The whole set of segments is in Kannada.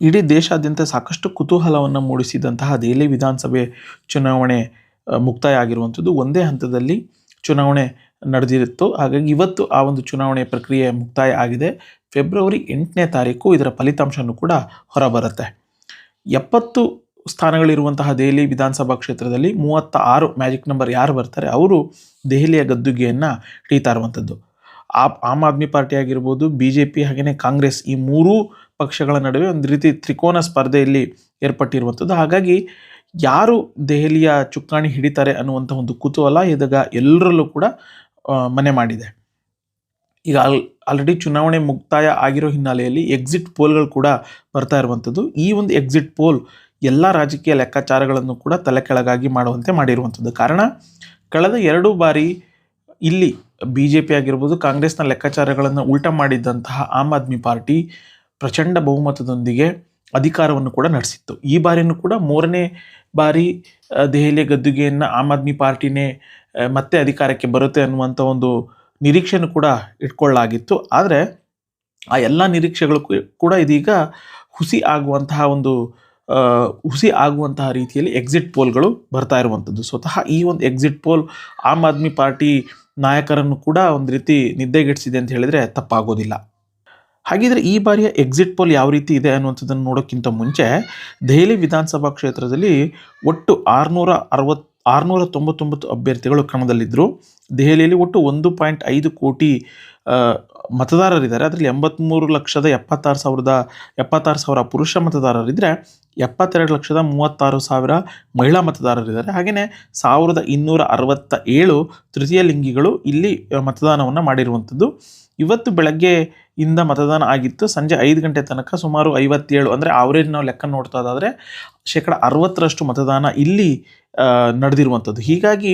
ಇಡೀ ದೇಶಾದ್ಯಂತ ಸಾಕಷ್ಟು ಕುತೂಹಲವನ್ನು ಮೂಡಿಸಿದಂತಹ ದೆಹಲಿ ವಿಧಾನಸಭೆ ಚುನಾವಣೆ ಮುಕ್ತಾಯ ಆಗಿರುವಂಥದ್ದು ಒಂದೇ ಹಂತದಲ್ಲಿ ಚುನಾವಣೆ ನಡೆದಿರುತ್ತು, ಹಾಗಾಗಿ ಇವತ್ತು ಆ ಒಂದು ಚುನಾವಣೆ ಪ್ರಕ್ರಿಯೆ ಮುಕ್ತಾಯ ಆಗಿದೆ. ಫೆಬ್ರವರಿ ಎಂಟನೇ ತಾರೀಕು ಇದರ ಫಲಿತಾಂಶನೂ ಕೂಡ ಹೊರಬರುತ್ತೆ. ಎಪ್ಪತ್ತು ಸ್ಥಾನಗಳಿರುವಂತಹ ದೆಹಲಿ ವಿಧಾನಸಭಾ ಕ್ಷೇತ್ರದಲ್ಲಿ ಮೂವತ್ತ ಆರು ಮ್ಯಾಜಿಕ್ ನಂಬರ್ ಯಾರು ಬರ್ತಾರೆ, ಅವರು ದೆಹಲಿಯ ಗದ್ದುಗೆಯನ್ನು ಹಿಡಿತಾ ಇರುವಂಥದ್ದು ಆಮ್ ಆದ್ಮಿ ಪಾರ್ಟಿ ಆಗಿರ್ಬೋದು ಬಿ ಜೆ ಪಿ ಹಾಗೆಯೇ ಕಾಂಗ್ರೆಸ್ ಈ ಮೂರೂ ಪಕ್ಷಗಳ ನಡುವೆ ಒಂದು ರೀತಿ ತ್ರಿಕೋನ ಸ್ಪರ್ಧೆಯಲ್ಲಿ ಏರ್ಪಟ್ಟಿರುವಂಥದ್ದು. ಹಾಗಾಗಿ ಯಾರು ದೆಹಲಿಯ ಚುಕ್ಕಾಣಿ ಹಿಡಿತಾರೆ ಅನ್ನುವಂಥ ಒಂದು ಕುತೂಹಲ ಇದಾಗ ಎಲ್ಲರಲ್ಲೂ ಕೂಡ ಮನೆ ಮಾಡಿದೆ. ಈಗ ಆಲ್ ಆಲ್ರೆಡಿ ಚುನಾವಣೆ ಮುಕ್ತಾಯ ಆಗಿರೋ ಹಿನ್ನೆಲೆಯಲ್ಲಿ ಎಕ್ಸಿಟ್ ಪೋಲ್ಗಳು ಕೂಡ ಬರ್ತಾ ಇರುವಂಥದ್ದು. ಈ ಒಂದು ಎಕ್ಸಿಟ್ ಪೋಲ್ ಎಲ್ಲ ರಾಜಕೀಯ ಲೆಕ್ಕಾಚಾರಗಳನ್ನು ಕೂಡ ತಲೆ ಕೆಳಗಾಗಿ ಮಾಡುವಂತೆ ಮಾಡಿರುವಂಥದ್ದು. ಕಾರಣ, ಕಳೆದ ಎರಡು ಬಾರಿ ಇಲ್ಲಿ ಬಿ ಜೆ ಪಿ ಆಗಿರ್ಬೋದು, ಕಾಂಗ್ರೆಸ್ನ ಲೆಕ್ಕಾಚಾರಗಳನ್ನು ಉಲ್ಟಾ ಮಾಡಿದ್ದಂತಹ ಆಮ್ ಆದ್ಮಿ ಪಾರ್ಟಿ ಪ್ರಚಂಡ ಬಹುಮತದೊಂದಿಗೆ ಅಧಿಕಾರವನ್ನು ಕೂಡ ನಡೆಸಿತ್ತು. ಈ ಬಾರಿಯೂ ಕೂಡ ಮೂರನೇ ಬಾರಿ ದೆಹಲಿಯ ಗದ್ದುಗೆಯನ್ನು ಆಮ್ ಆದ್ಮಿ ಪಾರ್ಟಿನೇ ಮತ್ತೆ ಅಧಿಕಾರಕ್ಕೆ ಬರುತ್ತೆ ಅನ್ನುವಂಥ ಒಂದು ನಿರೀಕ್ಷೆಯನ್ನು ಕೂಡ ಇಟ್ಕೊಳ್ಳಲಾಗಿತ್ತು. ಆದರೆ ಆ ಎಲ್ಲ ನಿರೀಕ್ಷೆಗಳು ಕೂಡ ಇದೀಗ ಹುಸಿ ಆಗುವಂತಹ ಒಂದು ಹುಸಿ ಆಗುವಂತಹ ರೀತಿಯಲ್ಲಿ ಎಕ್ಸಿಟ್ ಪೋಲ್ಗಳು ಬರ್ತಾ ಇರುವಂಥದ್ದು. ಸ್ವತಃ ಈ ಒಂದು exit poll Aam Aadmi Party ನಾಯಕರನ್ನು ಕೂಡ ಒಂದು ರೀತಿ ನಿದ್ದೆಗೆಡಿಸಿದೆ ಅಂತ ಹೇಳಿದರೆ ತಪ್ಪಾಗೋದಿಲ್ಲ. ಹಾಗಿದ್ರೆ ಈ ಬಾರಿಯ ಎಕ್ಸಿಟ್ ಪೋಲ್ ಯಾವ ರೀತಿ ಇದೆ ಅನ್ನುವಂಥದ್ದನ್ನು ನೋಡೋಕ್ಕಿಂತ ಮುಂಚೆ ದೆಹಲಿ ವಿಧಾನಸಭಾ ಕ್ಷೇತ್ರದಲ್ಲಿ ಒಟ್ಟು ಆರುನೂರ ಅರವತ್, ಆರುನೂರ ತೊಂಬತ್ತೊಂಬತ್ತು ಅಭ್ಯರ್ಥಿಗಳು ಕಣದಲ್ಲಿದ್ದರು ದೆಹಲಿಯಲ್ಲಿ ಒಟ್ಟು ಒಂದು ಪಾಯಿಂಟ್ ಐದು ಕೋಟಿ ಮತದಾರರಿದ್ದಾರೆ. ಅದರಲ್ಲಿ ಎಂಬತ್ತ್ಮೂರು ಲಕ್ಷದ ಎಪ್ಪತ್ತಾರು ಸಾವಿರದ, ಎಪ್ಪತ್ತಾರು ಸಾವಿರ ಪುರುಷ ಮತದಾರರಿದ್ದರೆ ಎಪ್ಪತ್ತೆರಡು ಲಕ್ಷದ ಮೂವತ್ತಾರು ಸಾವಿರ ಮಹಿಳಾ ಮತದಾರರಿದ್ದಾರೆ. ಹಾಗೆಯೇ ಸಾವಿರದ ಇನ್ನೂರ ಅರವತ್ತ ಏಳು ತೃತೀಯ ಲಿಂಗಿಗಳು ಇಲ್ಲಿ ಮತದಾನವನ್ನು ಮಾಡಿರುವಂಥದ್ದು. ಇವತ್ತು ಬೆಳಗ್ಗೆ ಇಂದ ಮತದಾನ ಆಗಿತ್ತು. ಸಂಜೆ ಐದು ಗಂಟೆ ತನಕ ಸುಮಾರು ಐವತ್ತೇಳು ಅಂದರೆ ಆವ್ರೇಜ್ ನಾವು ಲೆಕ್ಕ ನೋಡ್ತೋದಾದರೆ ಶೇಕಡ ಅರವತ್ತರಷ್ಟು ಮತದಾನ ಇಲ್ಲಿ ನಡೆದಿರುವಂಥದ್ದು. ಹೀಗಾಗಿ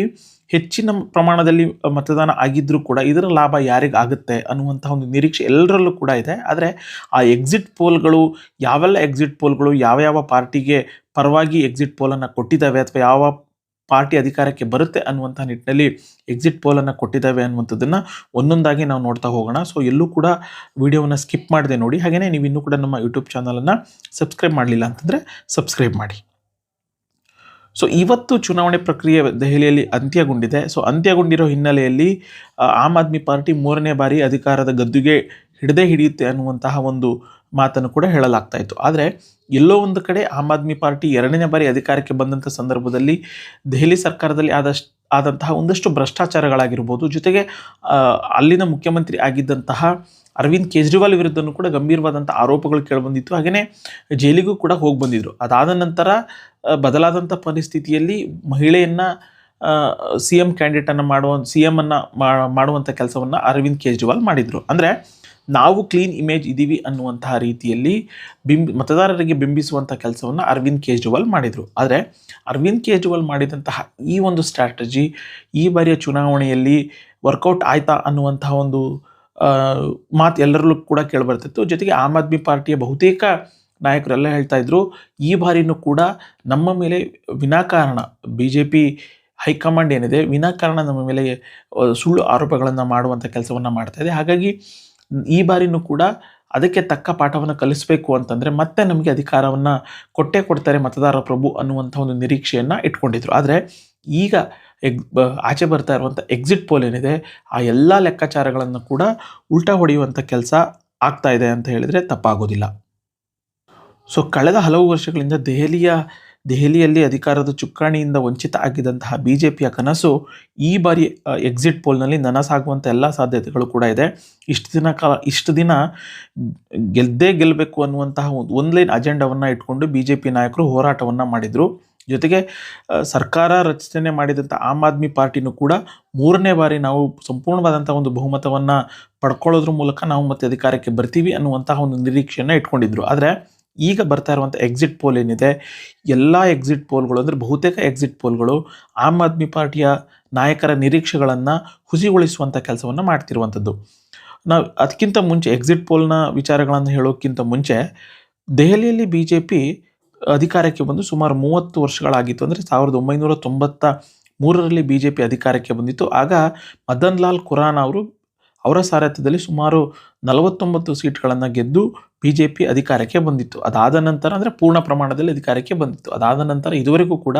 ಹೆಚ್ಚಿನ ಪ್ರಮಾಣದಲ್ಲಿ ಮತದಾನ ಆಗಿದ್ದರೂ ಕೂಡ ಇದರ ಲಾಭ ಯಾರಿಗಾಗುತ್ತೆ ಅನ್ನುವಂಥ ಒಂದು ನಿರೀಕ್ಷೆ ಎಲ್ಲರಲ್ಲೂ ಕೂಡ ಇದೆ. ಆದರೆ ಆ ಎಕ್ಸಿಟ್ ಪೋಲ್ಗಳು ಯಾವೆಲ್ಲ ಎಕ್ಸಿಟ್ ಪೋಲ್ಗಳು ಯಾವ ಯಾವ ಪಾರ್ಟಿಗೆ ಪರವಾಗಿ ಎಕ್ಸಿಟ್ ಪೋಲನ್ನು ಕೊಟ್ಟಿದ್ದಾವೆ ಅಥವಾ ಯಾವ ಪಾರ್ಟಿ ಅಧಿಕಾರಕ್ಕೆ ಬರುತ್ತೆ ಅನ್ನುವಂಥ ನಿಟ್ಟಿನಲ್ಲಿ ಎಕ್ಸಿಟ್ ಪೋಲನ್ನು ಕೊಟ್ಟಿದ್ದಾವೆ ಅನ್ನುವಂಥದ್ದನ್ನು ಒಂದೊಂದಾಗಿ ನಾವು ನೋಡ್ತಾ ಹೋಗೋಣ. ಸೊ ಎಲ್ಲೂ ಕೂಡ ವಿಡಿಯೋವನ್ನು ಸ್ಕಿಪ್ ಮಾಡದೆ ನೋಡಿ. ಹಾಗೆಯೇ ನೀವು ಇನ್ನೂ ಕೂಡ ನಮ್ಮ ಯೂಟ್ಯೂಬ್ ಚಾನಲನ್ನು ಸಬ್ಸ್ಕ್ರೈಬ್ ಮಾಡಲಿಲ್ಲ ಅಂತಂದರೆ ಸಬ್ಸ್ಕ್ರೈಬ್ ಮಾಡಿ. ಸೊ ಇವತ್ತು ಚುನಾವಣೆ ಪ್ರಕ್ರಿಯೆ ದೆಹಲಿಯಲ್ಲಿ ಅಂತ್ಯಗೊಂಡಿದೆ. ಸೊ ಅಂತ್ಯಗೊಂಡಿರೋ ಹಿನ್ನೆಲೆಯಲ್ಲಿ ಆಮ್ ಆದ್ಮಿ ಪಾರ್ಟಿ ಮೂರನೇ ಬಾರಿ ಅಧಿಕಾರದ ಗದ್ದುಗೆ ಹಿಡದೇ ಹಿಡಿಯುತ್ತೆ ಅನ್ನುವಂತಹ ಒಂದು ಮಾತನ್ನು ಕೂಡ ಹೇಳಲಾಗ್ತಾ ಇತ್ತು. ಆದರೆ ಎಲ್ಲೋ ಒಂದು ಕಡೆ ಆಮ್ ಆದ್ಮಿ ಪಾರ್ಟಿ ಎರಡನೇ ಬಾರಿ ಅಧಿಕಾರಕ್ಕೆ ಬಂದಂಥ ಸಂದರ್ಭದಲ್ಲಿ ದೆಹಲಿ ಸರ್ಕಾರದಲ್ಲಿ ಆದಷ್ಟು, ಆದಂತಹ ಒಂದಷ್ಟು ಭ್ರಷ್ಟಾಚಾರಗಳಾಗಿರ್ಬೋದು, ಜೊತೆಗೆ ಅಲ್ಲಿನ ಮುಖ್ಯಮಂತ್ರಿ ಆಗಿದ್ದಂತಹ ಅರವಿಂದ್ ಕೇಜ್ರಿವಾಲ್ ವಿರುದ್ಧನೂ ಕೂಡ ಗಂಭೀರವಾದಂಥ ಆರೋಪಗಳು ಕೇಳಿಬಂದಿತ್ತು. ಹಾಗೆಯೇ ಜೈಲಿಗೂ ಕೂಡ ಹೋಗಿ ಬಂದಿದ್ರು. ಅದಾದ ನಂತರ ಬದಲಾದಂಥ ಪರಿಸ್ಥಿತಿಯಲ್ಲಿ ಮಹಿಳೆಯನ್ನು ಸಿ ಎಂ ಕ್ಯಾಂಡಿಡೇಟನ್ನು ಮಾಡುವ, ಸಿ ಎಮ್ಮನ್ನು ಮಾಡುವಂಥ ಕೆಲಸವನ್ನು ಅರವಿಂದ್ ಕೇಜ್ರಿವಾಲ್ ಮಾಡಿದರು. ಅಂದರೆ ನಾವು ಕ್ಲೀನ್ ಇಮೇಜ್ ಇದ್ದೀವಿ ಅನ್ನುವಂತಹ ರೀತಿಯಲ್ಲಿ ಬಿಂಬ್ ಮತದಾರರಿಗೆ ಬಿಂಬಿಸುವಂಥ ಕೆಲಸವನ್ನು ಅರವಿಂದ್ ಕೇಜ್ರಿವಾಲ್ ಮಾಡಿದರು. ಆದರೆ ಅರವಿಂದ್ ಕೇಜ್ರಿವಾಲ್ ಮಾಡಿದಂತಹ ಈ ಒಂದು ಸ್ಟ್ರಾಟಜಿ ಈ ಬಾರಿಯ ಚುನಾವಣೆಯಲ್ಲಿ ವರ್ಕೌಟ್ ಆಯ್ತಾ ಅನ್ನುವಂತಹ ಒಂದು ಮಾತು ಎಲ್ಲರಲ್ಲೂ ಕೂಡ ಕೇಳಿಬರ್ತಿತ್ತು. ಜೊತೆಗೆ ಆಮ್ ಆದ್ಮಿ ಪಾರ್ಟಿಯ ಬಹುತೇಕ ನಾಯಕರೆಲ್ಲ ಹೇಳ್ತಾ ಇದ್ರು, ಈ ಬಾರಿನೂ ಕೂಡ ನಮ್ಮ ಮೇಲೆ ವಿನಾಕಾರಣ ಬಿ ಜೆ ಪಿ ಹೈಕಮಾಂಡ್ ಏನಿದೆ ವಿನಾಕಾರಣ ನಮ್ಮ ಮೇಲೆ ಸುಳ್ಳು ಆರೋಪಗಳನ್ನು ಮಾಡುವಂಥ ಕೆಲಸವನ್ನು ಮಾಡ್ತಾ ಇದೆ. ಹಾಗಾಗಿ ಈ ಬಾರಿನೂ ಕೂಡ ಅದಕ್ಕೆ ತಕ್ಕ ಪಾಠವನ್ನು ಕಲಿಸಬೇಕು ಅಂತಂದರೆ ಮತ್ತೆ ನಮಗೆ ಅಧಿಕಾರವನ್ನು ಕೊಟ್ಟೇ ಕೊಡ್ತಾರೆ ಮತದಾರ ಪ್ರಭು ಅನ್ನುವಂಥ ಒಂದು ನಿರೀಕ್ಷೆಯನ್ನು ಇಟ್ಕೊಂಡಿದ್ರು. ಆದರೆ ಈಗ ಎಗ್ ಆಚೆ ಬರ್ತಾ ಇರುವಂಥ ಎಕ್ಸಿಟ್ ಪೋಲ್ ಏನಿದೆ, ಆ ಎಲ್ಲ ಲೆಕ್ಕಾಚಾರಗಳನ್ನು ಕೂಡ ಉಲ್ಟಾ ಹೊಡೆಯುವಂಥ ಕೆಲಸ ಆಗ್ತಾ ಇದೆ ಅಂತ ಹೇಳಿದರೆ ತಪ್ಪಾಗೋದಿಲ್ಲ. ಸೊ ಕಳೆದ ಹಲವು ವರ್ಷಗಳಿಂದ ದೆಹಲಿಯ ದೆಹಲಿಯಲ್ಲಿ ಅಧಿಕಾರದ ಚುಕ್ಕಾಣಿಯಿಂದ ವಂಚಿತ ಆಗಿದ್ದಂತಹ ಬಿ ಜೆ ಪಿಯ ಕನಸು ಈ ಬಾರಿ ಎಕ್ಸಿಟ್ ಪೋಲ್ನಲ್ಲಿ ನನಸಾಗುವಂಥ ಎಲ್ಲ ಸಾಧ್ಯತೆಗಳು ಕೂಡ ಇದೆ. ಇಷ್ಟು ದಿನ ಕಾಲ, ಇಷ್ಟು ದಿನ ಗೆದ್ದೇ ಗೆಲ್ಲಬೇಕು ಅನ್ನುವಂತಹ ಒಂದು ಒಂದು ಲೈನ್ ಅಜೆಂಡವನ್ನು ಇಟ್ಕೊಂಡು ಬಿ ಜೆ ಪಿ ನಾಯಕರು ಹೋರಾಟವನ್ನು ಮಾಡಿದರು. ಜೊತೆಗೆ ಸರ್ಕಾರ ರಚನೆ ಮಾಡಿದಂಥ ಆಮ್ ಆದ್ಮಿ ಪಾರ್ಟಿನೂ ಕೂಡ ಮೂರನೇ ಬಾರಿ ನಾವು ಸಂಪೂರ್ಣವಾದಂಥ ಒಂದು ಬಹುಮತವನ್ನು ಪಡ್ಕೊಳ್ಳೋದ್ರ ಮೂಲಕ ನಾವು ಮತ್ತೆ ಅಧಿಕಾರಕ್ಕೆ ಬರ್ತೀವಿ ಅನ್ನುವಂತಹ ಒಂದು ನಿರೀಕ್ಷೆಯನ್ನು ಇಟ್ಕೊಂಡಿದ್ರು. ಆದರೆ ಈಗ ಬರ್ತಾ ಇರುವಂಥ ಎಕ್ಸಿಟ್ ಪೋಲ್ ಏನಿದೆ, ಎಲ್ಲ ಎಕ್ಸಿಟ್ ಪೋಲ್ಗಳು ಅಂದರೆ ಬಹುತೇಕ ಎಕ್ಸಿಟ್ ಪೋಲ್ಗಳು ಆಮ್ ಆದ್ಮಿ ಪಾರ್ಟಿಯ ನಾಯಕರ ನಿರೀಕ್ಷೆಗಳನ್ನು ಹುಸಿಗೊಳಿಸುವಂಥ ಕೆಲಸವನ್ನು ಮಾಡ್ತಿರುವಂಥದ್ದು ನಾವು ಅದಕ್ಕಿಂತ ಮುಂಚೆ ಎಕ್ಸಿಟ್ ಪೋಲ್ನ ವಿಚಾರಗಳನ್ನು ಹೇಳೋಕ್ಕಿಂತ ಮುಂಚೆ ದೆಹಲಿಯಲ್ಲಿ ಬಿ ಜೆ ಪಿ ಅಧಿಕಾರಕ್ಕೆ ಬಂದು ಸುಮಾರು ಮೂವತ್ತು ವರ್ಷಗಳಾಗಿತ್ತು ಅಂದರೆ ಸಾವಿರದ ಒಂಬೈನೂರ ತೊಂಬತ್ತ ಮೂರರಲ್ಲಿ ಬಿ ಜೆ ಪಿ ಅಧಿಕಾರಕ್ಕೆ ಬಂದಿತ್ತು. ಆಗ ಮದನ್ ಲಾಲ್ ಖುರಾನ್ ಅವರು ಅವರ ಸಾರಥ್ಯದಲ್ಲಿ ಸುಮಾರು ನಲವತ್ತೊಂಬತ್ತು ಸೀಟ್ಗಳನ್ನು ಗೆದ್ದು ಬಿ ಜೆ ಪಿ ಅಧಿಕಾರಕ್ಕೆ ಬಂದಿತ್ತು. ಅದಾದ ನಂತರ ಅಂದರೆ ಪೂರ್ಣ ಪ್ರಮಾಣದಲ್ಲಿ ಅಧಿಕಾರಕ್ಕೆ ಬಂದಿತ್ತು. ಅದಾದ ನಂತರ ಇದುವರೆಗೂ ಕೂಡ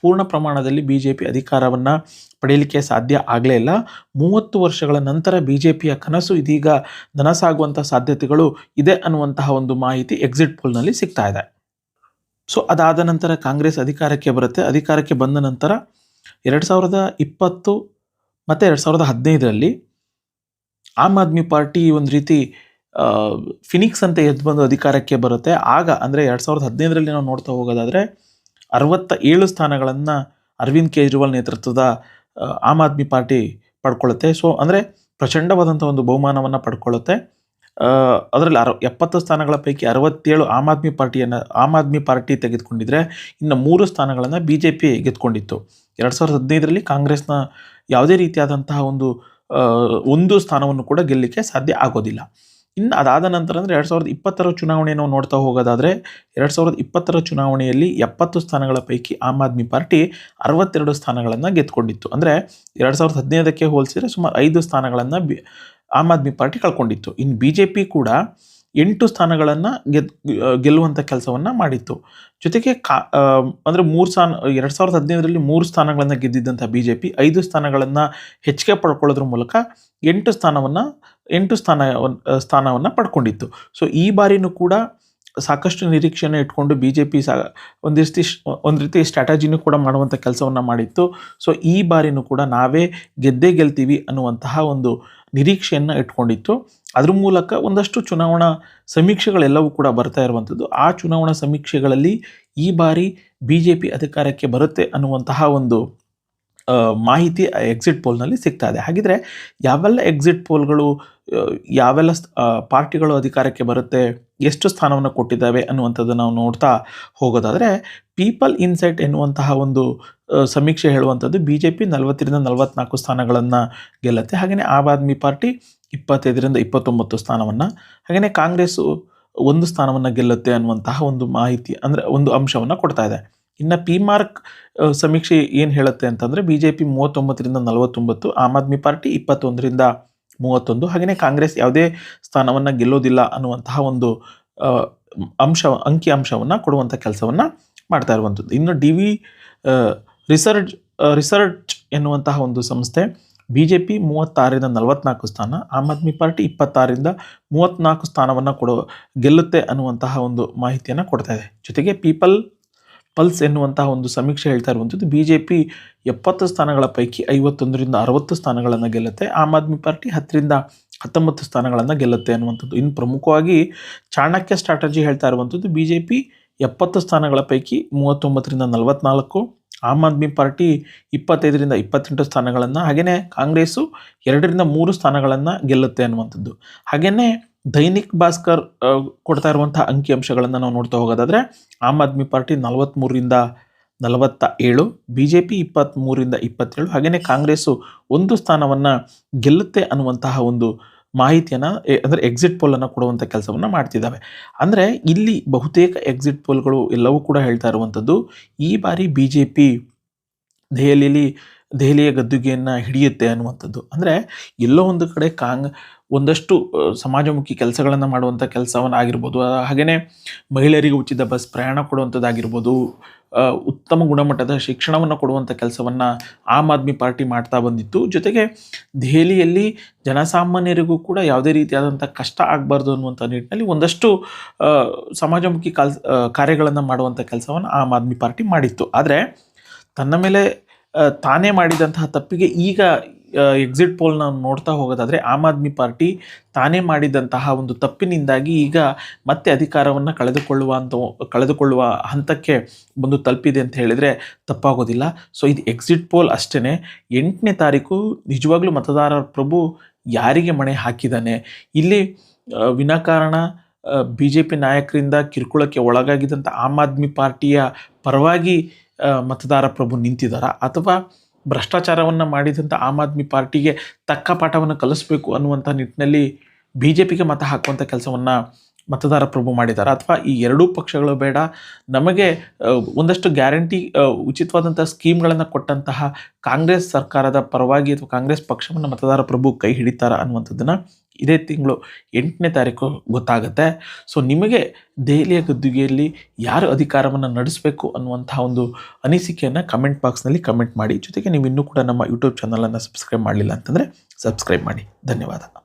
ಪೂರ್ಣ ಪ್ರಮಾಣದಲ್ಲಿ ಬಿ ಜೆ ಪಿ ಅಧಿಕಾರವನ್ನು ಪಡೆಯಲಿಕ್ಕೆ ಸಾಧ್ಯ ಆಗಲೇ ಇಲ್ಲ. ಮೂವತ್ತು ವರ್ಷಗಳ ನಂತರ ಬಿ ಜೆ ಪಿಯ ಕನಸು ಇದೀಗ ನನಸಾಗುವಂಥ ಸಾಧ್ಯತೆಗಳು ಇದೆ ಅನ್ನುವಂತಹ ಒಂದು ಮಾಹಿತಿ ಎಕ್ಸಿಟ್ ಪೋಲ್ನಲ್ಲಿ ಸಿಗ್ತಾ ಇದೆ. ಸೊ ಅದಾದ ನಂತರ ಕಾಂಗ್ರೆಸ್ ಅಧಿಕಾರಕ್ಕೆ ಬರುತ್ತೆ. ಅಧಿಕಾರಕ್ಕೆ ಬಂದ ನಂತರ ಎರಡು ಸಾವಿರದ ಇಪ್ಪತ್ತು ಮತ್ತು ಎರಡು ಸಾವಿರದ ಹದಿನೈದರಲ್ಲಿ ಆಮ್ ಆದ್ಮಿ ಪಾರ್ಟಿ ಒಂದು ರೀತಿ ಫಿನಿಕ್ಸ್ ಅಂತ ಎದ್ದು ಬಂದು ಅಧಿಕಾರಕ್ಕೆ ಬರುತ್ತೆ. ಆಗ, ಅಂದರೆ ಎರಡು ಸಾವಿರದ ಹದಿನೈದರಲ್ಲಿ ನಾವು ನೋಡ್ತಾ ಹೋಗೋದಾದರೆ, ಅರವತ್ತ ಏಳು ಸ್ಥಾನಗಳನ್ನು ಅರವಿಂದ್ ಕೇಜ್ರಿವಾಲ್ ನೇತೃತ್ವದ ಆಮ್ ಆದ್ಮಿ ಪಾರ್ಟಿ ಪಡ್ಕೊಳ್ಳುತ್ತೆ. ಸೊ ಅಂದರೆ ಪ್ರಚಂಡವಾದಂಥ ಒಂದು ಬಹುಮಾನವನ್ನು ಪಡ್ಕೊಳ್ಳುತ್ತೆ. ಅದರಲ್ಲಿ ಅರ, ಎಪ್ಪತ್ತು ಸ್ಥಾನಗಳ ಪೈಕಿ ಅರವತ್ತೇಳು ಆಮ್ ಆದ್ಮಿ ಪಾರ್ಟಿಯನ್ನು, ಆಮ್ ಆದ್ಮಿ ಪಾರ್ಟಿ ತೆಗೆದುಕೊಂಡಿದ್ರೆ, ಇನ್ನು ಮೂರು ಸ್ಥಾನಗಳನ್ನು ಬಿ ಜೆ ಪಿ ಗೆದ್ಕೊಂಡಿತ್ತು. ಎರಡು ಸಾವಿರದ ಹದಿನೈದರಲ್ಲಿ ಕಾಂಗ್ರೆಸ್ನ ಯಾವುದೇ ರೀತಿಯಾದಂತಹ ಒಂದು ಒಂದು ಸ್ಥಾನವನ್ನು ಕೂಡ ಗೆಲ್ಲಲಿಕ್ಕೆ ಸಾಧ್ಯ ಆಗೋದಿಲ್ಲ. ಇನ್ನು ಅದಾದ ನಂತರ ಅಂದರೆ ಎರಡು ಸಾವಿರದ ಇಪ್ಪತ್ತರ ಚುನಾವಣೆ ನಾವು ನೋಡ್ತಾ ಹೋಗೋದಾದರೆ ಎರಡು ಸಾವಿರದ ಇಪ್ಪತ್ತರ ಚುನಾವಣೆಯಲ್ಲಿ ಎಪ್ಪತ್ತು ಸ್ಥಾನಗಳ ಪೈಕಿ ಆಮ್ ಆದ್ಮಿ ಪಾರ್ಟಿ ಅರವತ್ತೆರಡು ಸ್ಥಾನಗಳನ್ನು ಗೆದ್ಕೊಂಡಿತ್ತು. ಅಂದರೆ ಎರಡು ಸಾವಿರದ ಹದಿನೈದಕ್ಕೆ ಹೋಲಿಸಿದರೆ ಸುಮಾರು ಐದು ಸ್ಥಾನಗಳನ್ನು ಬಿ, ಆಮ್ ಆದ್ಮಿ ಪಾರ್ಟಿ ಕಳ್ಕೊಂಡಿತ್ತು. ಇನ್ನು ಬಿ ಜೆ ಪಿ ಕೂಡ ಎಂಟು ಸ್ಥಾನಗಳನ್ನು ಗೆದ್ ಗೆಲ್ಲುವಂಥ ಕೆಲಸವನ್ನು ಮಾಡಿತ್ತು. ಜೊತೆಗೆ ಕಾ ಅಂದರೆ ಮೂರು ಸ್ಥಾನ, ಎರಡು ಸಾವಿರದ ಹದಿನೈದರಲ್ಲಿ ಮೂರು ಸ್ಥಾನಗಳನ್ನು ಗೆದ್ದಿದ್ದಂಥ ಬಿ ಜೆ ಪಿ ಐದು ಸ್ಥಾನಗಳನ್ನು ಹೆಚ್ಚಿಗೆ ಪಡ್ಕೊಳ್ಳೋದ್ರ ಮೂಲಕ ಎಂಟು ಸ್ಥಾನವನ್ನು, ಎಂಟು ಸ್ಥಾನ ಸ್ಥಾನವನ್ನು ಪಡ್ಕೊಂಡಿತ್ತು. ಸೊ ಈ ಬಾರಿನೂ ಕೂಡ ಸಾಕಷ್ಟು ನಿರೀಕ್ಷೆಯನ್ನು ಇಟ್ಕೊಂಡು ಬಿ ಜೆ ಪಿ ಸಾ, ಒಂದು ರೀತಿ ಒಂದು ರೀತಿ ಸ್ಟ್ರಾಟಜಿನೂ ಕೂಡ ಮಾಡುವಂಥ ಕೆಲಸವನ್ನು ಮಾಡಿತ್ತು. ಸೊ ಈ ಬಾರಿನೂ ಕೂಡ ನಾವೇ ಗೆದ್ದೇ ಗೆಲ್ತೀವಿ ಅನ್ನುವಂತಹ ಒಂದು ನಿರೀಕ್ಷೆಯನ್ನು ಇಟ್ಕೊಂಡಿತ್ತು. ಅದ್ರ ಮೂಲಕ ಒಂದಷ್ಟು ಚುನಾವಣಾ ಸಮೀಕ್ಷೆಗಳೆಲ್ಲವೂ ಕೂಡ ಬರ್ತಾ ಇರುವಂಥದ್ದು. ಆ ಚುನಾವಣಾ ಸಮೀಕ್ಷೆಗಳಲ್ಲಿ ಈ ಬಾರಿ ಬಿ ಜೆ ಪಿ ಅಧಿಕಾರಕ್ಕೆ ಬರುತ್ತೆ ಅನ್ನುವಂತಹ ಒಂದು ಮಾಹಿತಿ ಎಕ್ಸಿಟ್ ಪೋಲ್ನಲ್ಲಿ ಸಿಗ್ತಾ ಇದೆ. ಹಾಗಿದ್ರೆ ಯಾವೆಲ್ಲ ಎಕ್ಸಿಟ್ ಪೋಲ್ಗಳು ಯಾವೆಲ್ಲ ಪಾರ್ಟಿಗಳು ಅಧಿಕಾರಕ್ಕೆ ಬರುತ್ತೆ, ಎಷ್ಟು ಸ್ಥಾನವನ್ನು ಕೊಟ್ಟಿದ್ದಾವೆ ಅನ್ನುವಂಥದ್ದು ನಾವು ನೋಡ್ತಾ ಹೋಗೋದಾದರೆ ಪೀಪಲ್ ಇನ್ಸೈಟ್ ಎನ್ನುವಂತಹ ಒಂದು ಸಮೀಕ್ಷೆ ಹೇಳುವಂಥದ್ದು ಬಿ ಜೆ ಪಿ ನಲವತ್ತರಿಂದ ನಲವತ್ನಾಲ್ಕು ಸ್ಥಾನಗಳನ್ನು ಗೆಲ್ಲುತ್ತೆ. ಹಾಗೆಯೇ ಆಮ್ ಆದ್ಮಿ ಪಾರ್ಟಿ ಇಪ್ಪತ್ತೈದರಿಂದ ಇಪ್ಪತ್ತೊಂಬತ್ತು ಸ್ಥಾನವನ್ನು, ಹಾಗೆಯೇ ಕಾಂಗ್ರೆಸ್ಸು ಒಂದು ಸ್ಥಾನವನ್ನು ಗೆಲ್ಲುತ್ತೆ ಅನ್ನುವಂತಹ ಒಂದು ಮಾಹಿತಿ, ಅಂದರೆ ಒಂದು ಅಂಶವನ್ನು ಕೊಡ್ತಾ ಇದೆ. ಇನ್ನು ಪಿ ಮಾರ್ಕ್ ಸಮೀಕ್ಷೆ ಏನು ಹೇಳುತ್ತೆ ಅಂತಂದರೆ ಬಿ ಜೆ ಪಿ ಮೂವತ್ತೊಂಬತ್ತರಿಂದ ನಲವತ್ತೊಂಬತ್ತು, ಆಮ್ ಆದ್ಮಿ ಪಾರ್ಟಿ ಇಪ್ಪತ್ತೊಂದರಿಂದ ಮೂವತ್ತೊಂದು, ಹಾಗೆಯೇ ಕಾಂಗ್ರೆಸ್ ಯಾವುದೇ ಸ್ಥಾನವನ್ನು ಗೆಲ್ಲೋದಿಲ್ಲ ಅನ್ನುವಂತಹ ಒಂದು ಅಂಶ, ಅಂಕಿ ಅಂಶವನ್ನು ಕೊಡುವಂಥ ಕೆಲಸವನ್ನು ಮಾಡ್ತಾ ಇರುವಂಥದ್ದು. ಇನ್ನು ಡಿ ವಿ ರಿಸರ್ಚ್ ರಿಸರ್ಚ್ ಎನ್ನುವಂತಹ ಒಂದು ಸಂಸ್ಥೆ ಬಿ ಜೆ ಪಿ ಮೂವತ್ತಾರರಿಂದ ನಲವತ್ನಾಲ್ಕು ಸ್ಥಾನ, ಆಮ್ ಆದ್ಮಿ ಪಾರ್ಟಿ ಇಪ್ಪತ್ತಾರರಿಂದ ಮೂವತ್ತ್ನಾಲ್ಕು ಸ್ಥಾನವನ್ನು ಕೊಡೋ, ಗೆಲ್ಲುತ್ತೆ ಅನ್ನುವಂತಹ ಒಂದು ಮಾಹಿತಿಯನ್ನು ಕೊಡ್ತಾ ಇದೆ. ಜೊತೆಗೆ ಪೀಪಲ್ ಪಲ್ಸ್ ಎನ್ನುವಂತಹ ಒಂದು ಸಮೀಕ್ಷೆ ಹೇಳ್ತಾ ಇರುವಂಥದ್ದು ಬಿ ಜೆ ಪಿ ಎಪ್ಪತ್ತು ಸ್ಥಾನಗಳ ಪೈಕಿ ಐವತ್ತೊಂದರಿಂದ ಅರವತ್ತು ಸ್ಥಾನಗಳನ್ನು ಗೆಲ್ಲುತ್ತೆ, ಆಮ್ ಆದ್ಮಿ ಪಾರ್ಟಿ ಹತ್ತರಿಂದ ಹತ್ತೊಂಬತ್ತು ಸ್ಥಾನಗಳನ್ನು ಗೆಲ್ಲುತ್ತೆ ಅನ್ನುವಂಥದ್ದು. ಇನ್ನು ಪ್ರಮುಖವಾಗಿ ಚಾಣಕ್ಯ ಸ್ಟ್ರಾಟಜಿ ಹೇಳ್ತಾ ಇರುವಂಥದ್ದು ಬಿ ಜೆ ಪಿ ಎಪ್ಪತ್ತು ಸ್ಥಾನಗಳ ಪೈಕಿ ಮೂವತ್ತೊಂಬತ್ತರಿಂದ ನಲವತ್ನಾಲ್ಕು ಆಮ್ ಆದ್ಮಿ ಪಾರ್ಟಿ ಇಪ್ಪತ್ತೈದರಿಂದ ಇಪ್ಪತ್ತೆಂಟು ಸ್ಥಾನಗಳನ್ನು ಹಾಗೆಯೇ ಕಾಂಗ್ರೆಸ್ಸು ಎರಡರಿಂದ ಮೂರು ಸ್ಥಾನಗಳನ್ನು ಗೆಲ್ಲುತ್ತೆ ಅನ್ನುವಂಥದ್ದು. ಹಾಗೆಯೇ ದೈನಿಕ್ ಭಾಸ್ಕರ್ ಕೊಡ್ತಾ ಇರುವಂಥ ಅಂಕಿಅಂಶಗಳನ್ನು ನಾವು ನೋಡ್ತಾ ಹೋಗೋದಾದರೆ, ಆಮ್ ಆದ್ಮಿ ಪಾರ್ಟಿ ನಲವತ್ತ್ಮೂರಿಂದ ನಲವತ್ತ ಏಳು ಬಿ ಜೆ ಪಿ ಇಪ್ಪತ್ತ್ಮೂರರಿಂದ ಇಪ್ಪತ್ತೇಳು ಹಾಗೆಯೇ ಕಾಂಗ್ರೆಸ್ಸು ಒಂದು ಸ್ಥಾನವನ್ನು ಗೆಲ್ಲುತ್ತೆ ಅನ್ನುವಂತಹ ಒಂದು ಮಾಹಿತಿಯನ್ನು ಅಂದರೆ ಎಕ್ಸಿಟ್ ಪೋಲನ್ನು ಕೊಡುವಂಥ ಕೆಲಸವನ್ನು ಮಾಡ್ತಿದ್ದಾವೆ ಅಂದರೆ ಇಲ್ಲಿ ಬಹುತೇಕ ಎಕ್ಸಿಟ್ ಪೋಲ್ಗಳು ಎಲ್ಲವೂ ಕೂಡ ಹೇಳ್ತಾ ಇರುವಂಥದ್ದು ಈ ಬಾರಿ ಬಿ ಜೆ ಪಿ ದೆಹಲಿಯಲ್ಲಿ ದೆಹಲಿಯ ಗದ್ದುಗೆಯನ್ನು ಹಿಡಿಯುತ್ತೆ ಅನ್ನುವಂಥದ್ದು. ಅಂದರೆ ಎಲ್ಲೋ ಒಂದು ಕಡೆ ಕಾಂಗ್ ಒಂದಷ್ಟು ಸಮಾಜಮುಖಿ ಕೆಲಸಗಳನ್ನು ಮಾಡುವಂಥ ಕೆಲಸವನ್ನು ಆಗಿರ್ಬೋದು ಹಾಗೆಯೇ ಮಹಿಳೆಯರಿಗೆ ಉಚಿತ ಬಸ್ ಪ್ರಯಾಣ ಕೊಡುವಂಥದ್ದಾಗಿರ್ಬೋದು ಉತ್ತಮ ಗುಣಮಟ್ಟದ ಶಿಕ್ಷಣವನ್ನು ಕೊಡುವಂಥ ಕೆಲಸವನ್ನು ಆಮ್ ಆದ್ಮಿ ಪಾರ್ಟಿ ಮಾಡ್ತಾ ಬಂದಿತ್ತು. ಜೊತೆಗೆ ದೆಹಲಿಯಲ್ಲಿ ಜನಸಾಮಾನ್ಯರಿಗೂ ಕೂಡ ಯಾವುದೇ ರೀತಿಯಾದಂಥ ಕಷ್ಟ ಆಗಬಾರ್ದು ಅನ್ನುವಂಥ ನಿಟ್ಟಿನಲ್ಲಿ ಒಂದಷ್ಟು ಸಮಾಜಮುಖಿ ಕಲ್ ಕಾರ್ಯಗಳನ್ನು ಮಾಡುವಂಥ ಕೆಲಸವನ್ನು ಆಮ್ ಆದ್ಮಿ ಪಾರ್ಟಿ ಮಾಡಿತ್ತು. ಆದರೆ ತನ್ನ ಮೇಲೆ ತಾನೇ ಮಾಡಿದಂತಹ ತಪ್ಪಿಗೆ ಈಗ ಎಕ್ಸಿಟ್ ಪೋಲ್ನ ನೋಡ್ತಾ ಹೋಗೋದಾದರೆ ಆಮ್ ಆದ್ಮಿ ಪಾರ್ಟಿ ತಾನೇ ಮಾಡಿದಂತಹ ಒಂದು ತಪ್ಪಿನಿಂದಾಗಿ ಈಗ ಮತ್ತೆ ಅಧಿಕಾರವನ್ನು ಕಳೆದುಕೊಳ್ಳುವ ಅಂತ, ಕಳೆದುಕೊಳ್ಳುವ ಹಂತಕ್ಕೆ ಬಂದು ತಲುಪಿದೆ ಅಂತ ಹೇಳಿದರೆ ತಪ್ಪಾಗೋದಿಲ್ಲ. ಸೊ ಇದು ಎಕ್ಸಿಟ್ ಪೋಲ್ ಅಷ್ಟೇ ಎಂಟನೇ ತಾರೀಕು ನಿಜವಾಗ್ಲೂ ಮತದಾರರ ಪ್ರಭು ಯಾರಿಗೆ ಮಣೆ ಹಾಕಿದ್ದಾನೆ? ಇಲ್ಲಿ ವಿನಾಕಾರಣ ಬಿ ಜೆ ಪಿ ನಾಯಕರಿಂದ ಕಿರುಕುಳಕ್ಕೆ ಒಳಗಾಗಿದ್ದಂಥ ಆಮ್ ಆದ್ಮಿ ಪಾರ್ಟಿಯ ಪರವಾಗಿ ಮತದಾರ ಪ್ರಭು ನಿಂತಿದ್ದಾರಾ? ಅಥವಾ ಭ್ರಷ್ಟಾಚಾರವನ್ನು ಮಾಡಿದಂಥ ಆಮ್ ಆದ್ಮಿ ಪಾರ್ಟಿಗೆ ತಕ್ಕ ಪಾಠವನ್ನು ಕಲಿಸ್ಬೇಕು ಅನ್ನುವಂಥ ನಿಟ್ಟಿನಲ್ಲಿ ಬಿ ಜೆ ಪಿಗೆ ಮತ ಹಾಕುವಂಥ ಕೆಲಸವನ್ನು ಮತದಾರ ಪ್ರಭು ಮಾಡಿದ್ದಾರೆ. ಅಥವಾ ಈ ಎರಡೂ ಪಕ್ಷಗಳು ಬೇಡ, ನಮಗೆ ಒಂದಷ್ಟು ಗ್ಯಾರಂಟಿ ಉಚಿತವಾದಂಥ ಸ್ಕೀಮ್ಗಳನ್ನು ಕೊಟ್ಟಂತಹ ಕಾಂಗ್ರೆಸ್ ಸರ್ಕಾರದ ಪರವಾಗಿ ಅಥವಾ ಕಾಂಗ್ರೆಸ್ ಪಕ್ಷವನ್ನು ಮತದಾರ ಪ್ರಭು ಕೈ ಹಿಡಿತಾರ ಅನ್ನುವಂಥದ್ದನ್ನು ಇದೇ ತಿಂಗಳು ಎಂಟನೇ ತಾರೀಕು ಗೊತ್ತಾಗುತ್ತೆ. ಸೊ ನಿಮಗೆ ದೆಹಲಿಯ ಗದ್ದುಗೆಯಲ್ಲಿ ಯಾರು ಅಧಿಕಾರವನ್ನು ನಡೆಸಬೇಕು ಅನ್ನುವಂಥ ಒಂದು ಅನಿಸಿಕೆಯನ್ನು ಕಮೆಂಟ್ ಬಾಕ್ಸ್ನಲ್ಲಿ ಕಮೆಂಟ್ ಮಾಡಿ. ಜೊತೆಗೆ ನೀವು ಇನ್ನೂ ಕೂಡ ನಮ್ಮ ಯೂಟ್ಯೂಬ್ ಚಾನಲನ್ನು ಸಬ್ಸ್ಕ್ರೈಬ್ ಮಾಡಲಿಲ್ಲ ಅಂತಂದರೆ ಸಬ್ಸ್ಕ್ರೈಬ್ ಮಾಡಿ. ಧನ್ಯವಾದ.